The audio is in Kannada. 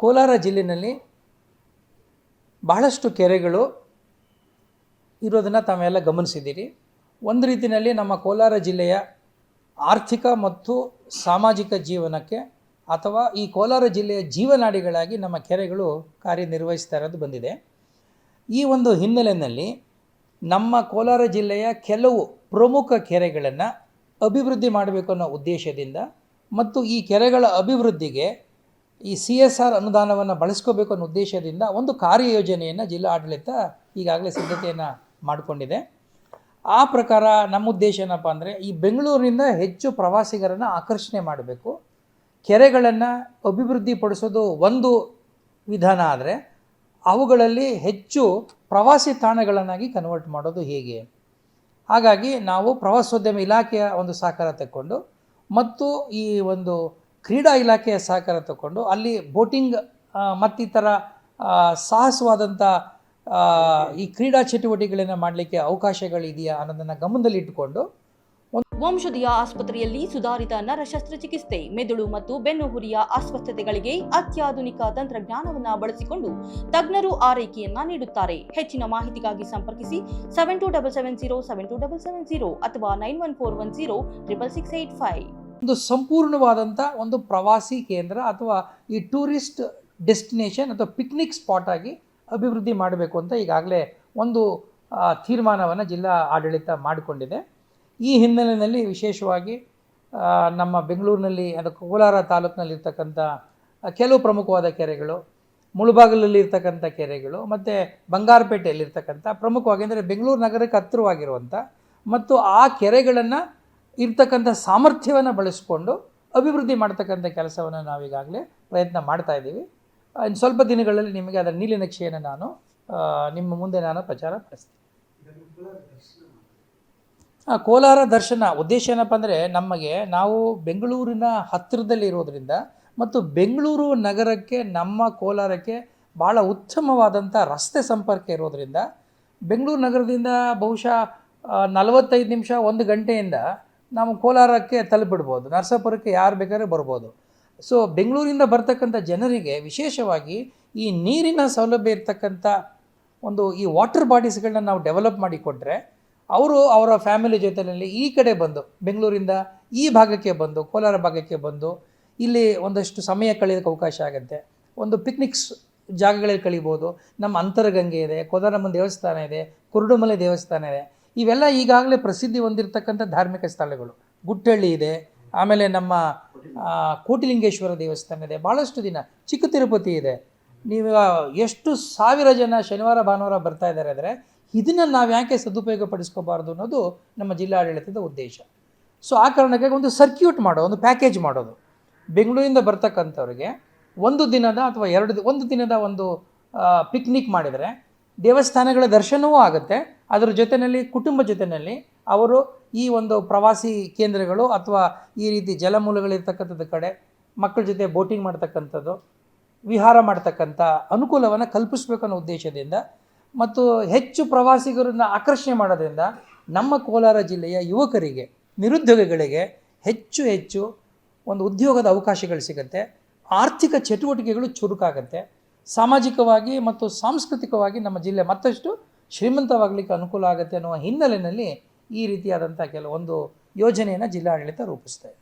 ಕೋಲಾರ ಜಿಲ್ಲೆಯಲ್ಲಿ ಬಹಳಷ್ಟು ಕೆರೆಗಳು ಇರೋದನ್ನು ತಾವೆಲ್ಲ ಗಮನಿಸಿದ್ದೀರಿ. ಒಂದು ರೀತಿಯಲ್ಲಿ ನಮ್ಮ ಕೋಲಾರ ಜಿಲ್ಲೆಯ ಆರ್ಥಿಕ ಮತ್ತು ಸಾಮಾಜಿಕ ಜೀವನಕ್ಕೆ ಅಥವಾ ಈ ಕೋಲಾರ ಜಿಲ್ಲೆಯ ಜೀವನಾಡಿಗಳಾಗಿ ನಮ್ಮ ಕೆರೆಗಳು ಕಾರ್ಯನಿರ್ವಹಿಸ್ತಾ ಇರೋದು ಬಂದಿದೆ. ಈ ಒಂದು ಹಿನ್ನೆಲೆಯಲ್ಲಿ ನಮ್ಮ ಕೋಲಾರ ಜಿಲ್ಲೆಯ ಕೆಲವು ಪ್ರಮುಖ ಕೆರೆಗಳನ್ನು ಅಭಿವೃದ್ಧಿ ಮಾಡಬೇಕು ಅನ್ನೋ ಉದ್ದೇಶದಿಂದ ಮತ್ತು ಈ ಕೆರೆಗಳ ಅಭಿವೃದ್ಧಿಗೆ ಈ ಸಿ ಎಸ್ ಆರ್ ಅನುದಾನವನ್ನು ಬಳಸ್ಕೋಬೇಕು ಅನ್ನೋ ಉದ್ದೇಶದಿಂದ ಒಂದು ಕಾರ್ಯಯೋಜನೆಯನ್ನು ಜಿಲ್ಲಾ ಆಡಳಿತ ಈಗಾಗಲೇ ಸಿದ್ಧತೆಯನ್ನು ಮಾಡಿಕೊಂಡಿದೆ. ಆ ಪ್ರಕಾರ ನಮ್ಮ ಉದ್ದೇಶ ಏನಪ್ಪ ಅಂದರೆ ಈ ಬೆಂಗಳೂರಿನಿಂದ ಹೆಚ್ಚು ಪ್ರವಾಸಿಗರನ್ನು ಆಕರ್ಷಣೆ ಮಾಡಬೇಕು. ಕೆರೆಗಳನ್ನು ಅಭಿವೃದ್ಧಿಪಡಿಸೋದು ಒಂದು ವಿಧಾನ ಆದರೆ ಅವುಗಳಲ್ಲಿ ಹೆಚ್ಚು ಪ್ರವಾಸಿ ತಾಣಗಳನ್ನಾಗಿ ಕನ್ವರ್ಟ್ ಮಾಡೋದು ಹೇಗೆ? ಹಾಗಾಗಿ ನಾವು ಪ್ರವಾಸೋದ್ಯಮ ಇಲಾಖೆಯ ಒಂದು ಸಹಕಾರ ತಕ್ಕೊಂಡು ಮತ್ತು ಈ ಒಂದು ಕ್ರೀಡಾ ಇಲಾಖೆಯ ಸಹಕಾರ ತಗೊಂಡು ಅಲ್ಲಿ ಬೋಟಿಂಗ್ ಮತ್ತಿತರ ಸಾಹಸವಾದಂಥ ಈ ಕ್ರೀಡಾ ಚಟುವಟಿಕೆಗಳನ್ನು ಮಾಡಲಿಕ್ಕೆ ಅವಕಾಶಗಳಿದೆಯಾ ಅನ್ನೋದನ್ನು ಗಮನದಲ್ಲಿಟ್ಟುಕೊಂಡು ವಂಶದಿಯ ಆಸ್ಪತ್ರೆಯಲ್ಲಿ ಸುಧಾರಿತ ನರ ಶಸ್ತ್ರಚಿಕಿತ್ಸೆ ಮೆದುಳು ಮತ್ತು ಬೆನ್ನುಹುರಿಯ ಅಸ್ವಸ್ಥತೆಗಳಿಗೆ ಅತ್ಯಾಧುನಿಕ ತಂತ್ರಜ್ಞಾನವನ್ನು ಬಳಸಿಕೊಂಡು ತಜ್ಞರು ಆರೈಕೆಯನ್ನ ನೀಡುತ್ತಾರೆ. ಹೆಚ್ಚಿನ ಮಾಹಿತಿಗಾಗಿ ಸಂಪರ್ಕಿಸಿ seven two double seven zero seven two double seven zero ಅಥವಾ nine one four one zero triple six eight five ಒಂದು ಸಂಪೂರ್ಣವಾದಂಥ ಒಂದು ಪ್ರವಾಸಿ ಕೇಂದ್ರ ಅಥವಾ ಈ ಟೂರಿಸ್ಟ್ ಡೆಸ್ಟಿನೇಷನ್ ಅಥವಾ ಪಿಕ್ನಿಕ್ ಸ್ಪಾಟ್ ಆಗಿ ಅಭಿವೃದ್ಧಿ ಮಾಡಬೇಕು ಅಂತ ಈಗಾಗಲೇ ಒಂದು ತೀರ್ಮಾನವನ್ನು ಜಿಲ್ಲಾ ಆಡಳಿತ ಮಾಡಿಕೊಂಡಿದೆ. ಈ ಹಿನ್ನೆಲೆಯಲ್ಲಿ ವಿಶೇಷವಾಗಿ ನಮ್ಮ ಬೆಂಗಳೂರಿನಲ್ಲಿ ಅದು ಕೋಲಾರ ತಾಲೂಕಿನಲ್ಲಿರ್ತಕ್ಕಂಥ ಕೆಲವು ಪ್ರಮುಖವಾದ ಕೆರೆಗಳು ಮುಳುಬಾಗಿಲಲ್ಲಿ ಇರ್ತಕ್ಕಂಥ ಕೆರೆಗಳು ಮತ್ತು ಬಂಗಾರಪೇಟೆಯಲ್ಲಿರ್ತಕ್ಕಂಥ ಪ್ರಮುಖವಾಗಿ ಅಂದರೆ ಬೆಂಗಳೂರು ನಗರಕ್ಕೆ ಹತ್ತಿರವಾಗಿರುವಂಥ ಮತ್ತು ಆ ಕೆರೆಗಳನ್ನು ಇರ್ತಕ್ಕಂಥ ಸಾಮರ್ಥ್ಯವನ್ನು ಬಳಸಿಕೊಂಡು ಅಭಿವೃದ್ಧಿ ಮಾಡ್ತಕ್ಕಂಥ ಕೆಲಸವನ್ನು ನಾವೀಗಾಗಲೇ ಪ್ರಯತ್ನ ಮಾಡ್ತಾ ಇದ್ದೀವಿ. ಇನ್ನು ಸ್ವಲ್ಪ ದಿನಗಳಲ್ಲಿ ನಿಮಗೆ ಅದರ ನೀಲನಕ್ಷೆಯನ್ನು ನಾನು ನಿಮ್ಮ ಮುಂದೆ ನಾನು ಪ್ರಚಾರ ಪಡಿಸ್ತೀನಿ ಕೋಲಾರ ದರ್ಶನ ಉದ್ದೇಶ ಏನಪ್ಪ ಅಂದರೆ ನಮಗೆ ನಾವು ಬೆಂಗಳೂರಿನ ಹತ್ತಿರದಲ್ಲಿ ಇರೋದ್ರಿಂದ ಮತ್ತು ಬೆಂಗಳೂರು ನಗರಕ್ಕೆ ನಮ್ಮ ಕೋಲಾರಕ್ಕೆ ಭಾಳ ಉತ್ತಮವಾದಂಥ ರಸ್ತೆ ಸಂಪರ್ಕ ಇರೋದರಿಂದ ಬೆಂಗಳೂರು ನಗರದಿಂದ ಬಹುಶಃ ನಲವತ್ತೈದು ನಿಮಿಷ ಒಂದು ಗಂಟೆಯಿಂದ ನಾವು ಕೋಲಾರಕ್ಕೆ ತಲುಪಿಡ್ಬೋದು, ನರಸಾಪುರಕ್ಕೆ ಯಾರು ಬೇಕಾದ್ರೆ ಬರ್ಬೋದು. ಸೊ ಬೆಂಗಳೂರಿಂದ ಬರ್ತಕ್ಕಂಥ ಜನರಿಗೆ ವಿಶೇಷವಾಗಿ ಈ ನೀರಿನ ಸೌಲಭ್ಯ ಇರ್ತಕ್ಕಂಥ ಒಂದು ಈ ವಾಟರ್ ಬಾಡೀಸ್ಗಳನ್ನ ನಾವು ಡೆವಲಪ್ ಮಾಡಿಕೊಟ್ರೆ ಅವರು ಅವರ ಫ್ಯಾಮಿಲಿ ಜೊತೆಯಲ್ಲಿ ಈ ಕಡೆ ಬಂದು, ಬೆಂಗಳೂರಿಂದ ಈ ಭಾಗಕ್ಕೆ ಬಂದು, ಕೋಲಾರ ಭಾಗಕ್ಕೆ ಬಂದು, ಇಲ್ಲಿ ಒಂದಷ್ಟು ಸಮಯ ಕಳೆಯೋಕ್ಕೆ ಅವಕಾಶ ಆಗುತ್ತೆ. ಒಂದು ಪಿಕ್ನಿಕ್ಸ್ ಜಾಗಗಳಲ್ಲಿ ಕಳಿಬೋದು. ನಮ್ಮ ಅಂತರಗಂಗೆ ಇದೆ, ಕೋದಾರಮ್ಮನ ದೇವಸ್ಥಾನ ಇದೆ, ಕುರುಡುಮಲೆ ದೇವಸ್ಥಾನ ಇದೆ. ಇವೆಲ್ಲ ಈಗಾಗಲೇ ಪ್ರಸಿದ್ಧಿ ಹೊಂದಿರತಕ್ಕಂಥ ಧಾರ್ಮಿಕ ಸ್ಥಳಗಳು. ಗುಟ್ಟಳ್ಳಿ ಇದೆ, ಆಮೇಲೆ ನಮ್ಮ ಕೋಟಿಲಿಂಗೇಶ್ವರ ದೇವಸ್ಥಾನ ಇದೆ ಭಾಳಷ್ಟು ದಿನ. ಚಿಕ್ಕ ತಿರುಪತಿ ಇದೆ. ನೀವು ಎಷ್ಟು ಸಾವಿರ ಜನ ಶನಿವಾರ, ಭಾನುವಾರ ಬರ್ತಾ ಇದ್ದಾರೆ ಅಂದರೆ ಇದನ್ನು ನಾವು ಯಾಕೆ ಸದುಪಯೋಗ ಪಡಿಸ್ಕೋಬಾರ್ದು ಅನ್ನೋದು ನಮ್ಮ ಜಿಲ್ಲಾಡಳಿತದ ಉದ್ದೇಶ. ಸೊ ಆ ಕಾರಣಕ್ಕಾಗಿ ಒಂದು ಸರ್ಕ್ಯೂಟ್ ಮಾಡೋ ಒಂದು ಪ್ಯಾಕೇಜ್ ಮಾಡೋದು. ಬೆಂಗಳೂರಿಂದ ಬರ್ತಕ್ಕಂಥವ್ರಿಗೆ ಒಂದು ದಿನದ ಅಥವಾ ಎರಡು, ಒಂದು ದಿನದ ಒಂದು ಪಿಕ್ನಿಕ್ ಮಾಡಿದರೆ ದೇವಸ್ಥಾನಗಳ ದರ್ಶನವೂ ಆಗುತ್ತೆ. ಅದರ ಜೊತೆಯಲ್ಲಿ ಕುಟುಂಬ ಜೊತೆಯಲ್ಲಿ ಅವರು ಈ ಒಂದು ಪ್ರವಾಸಿ ಕೇಂದ್ರಗಳು ಅಥವಾ ಈ ರೀತಿ ಜಲಮೂಲಗಳಿರ್ತಕ್ಕಂಥದ್ದು ಕಡೆ ಮಕ್ಕಳ ಜೊತೆ ಬೋಟಿಂಗ್ ಮಾಡ್ತಕ್ಕಂಥದ್ದು, ವಿಹಾರ ಮಾಡ್ತಕ್ಕಂಥ ಅನುಕೂಲವನ್ನು ಕಲ್ಪಿಸಬೇಕು ಅನ್ನೋ ಉದ್ದೇಶದಿಂದ ಮತ್ತು ಹೆಚ್ಚು ಪ್ರವಾಸಿಗರನ್ನು ಆಕರ್ಷಣೆ ಮಾಡೋದ್ರಿಂದ ನಮ್ಮ ಕೋಲಾರ ಜಿಲ್ಲೆಯ ಯುವಕರಿಗೆ, ನಿರುದ್ಯೋಗಿಗಳಿಗೆ ಹೆಚ್ಚು ಹೆಚ್ಚು ಒಂದು ಉದ್ಯೋಗದ ಅವಕಾಶಗಳು ಸಿಗುತ್ತೆ. ಆರ್ಥಿಕ ಚಟುವಟಿಕೆಗಳು ಚುರುಕಾಗುತ್ತೆ. ಸಾಮಾಜಿಕವಾಗಿ ಮತ್ತು ಸಾಂಸ್ಕೃತಿಕವಾಗಿ ನಮ್ಮ ಜಿಲ್ಲೆ ಮತ್ತಷ್ಟು ಶ್ರೀಮಂತವಾಗಲಿಕ್ಕೆ ಅನುಕೂಲ ಆಗುತ್ತೆ ಅನ್ನುವ ಹಿನ್ನೆಲೆಯಲ್ಲಿ ಈ ರೀತಿಯಾದಂಥ ಕೆಲವೊಂದು ಯೋಜನೆಯನ್ನು ಜಿಲ್ಲಾಡಳಿತ ರೂಪಿಸ್ತಾ ಇದೆ.